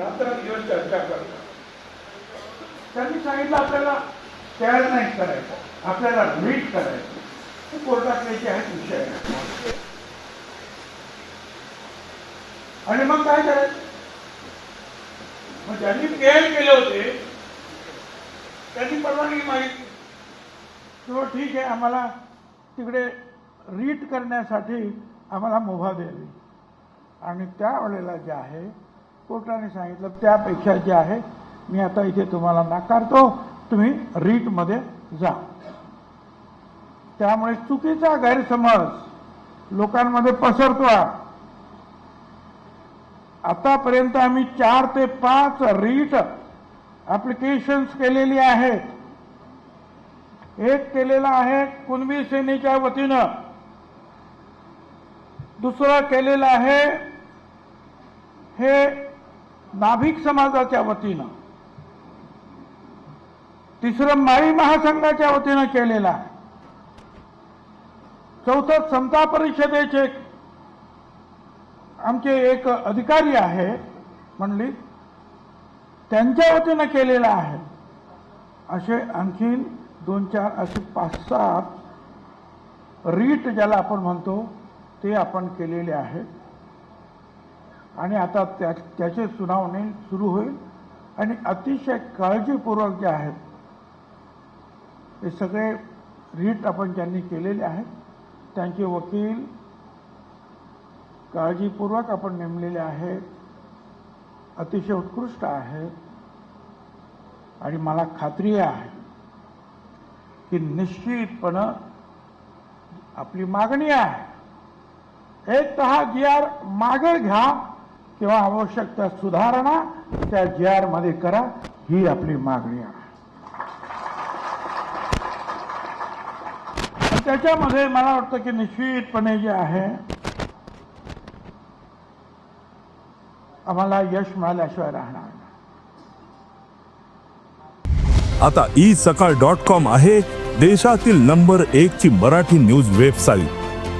रात्रंदिवस चर्चा करतात. त्यांनी सांगितलं आपल्याला तयार नाही करायचं. आपल्याला रीट करायचं. कोर्टातले जे आहेत विषय आणि मग काय करायचं मग ज्यांनी पेअर केले होते त्यांनी परवानगी मागितली. किंवा ठीक आहे आम्हाला तिकडे रीट करण्यासाठी आम्हाला मुभा द्यावी. आणि त्यावेळेला जे आहे कोर्टाने सांगितलं त्यापेक्षा जे आहे मी आता इथे तुम्हाला नाकारतो तुम्ही रीटमध्ये जा. त्यामुळे चुकीचा गैरसमज लोकांमध्ये पसरतो आतापर्यंत आम्ही चार ते पाच रीट ऍप्लिकेशन्स केलेली आहेत. एक केलेलं आहे कुणबी सेनेच्या वतीनं. दुसरं केलेलं आहे हे नाभिक समाजाच्या वतीनं तिसरं माळी महासंघाच्या वतीनं केलेलं आहे. चौथं समता परिषदेचे आमचे एक अधिकारी आहे म्हणली त्यांच्या वतीनं केलेला आहे. असे आणखीन दोन चार असे पाच सात रीट ज्याला आपण म्हणतो ते आपण केलेले आहेत. आणि आता त्या त्याची सुनावणी सुरू होईल. आणि अतिशय काळजीपूर्वक जे आहेत हे सगळे रीट आपण ज्यांनी केलेले आहेत त्यांचे वकील काळजीपूर्वक आपण नेमलेले आहेत. अतिशय उत्कृष्ट आहेत आणि मला खात्री आहे की निश्चितपणं आपली मागणी आहे. एक तर हा जी आर मागे घ्या. किंवा आवश्यक त्या सुधारणा त्या जी आरमध्ये करा ही आपली मागणी आहे. त्याच्यामध्ये मला वाटतं की निश्चितपणे जे आहे आम्हाला यश मिळाल्याशिवाय राहणार आता ई सकाळ डॉट कॉम आहे देशातील नंबर एक ची मराठी न्यूज वेबसाईट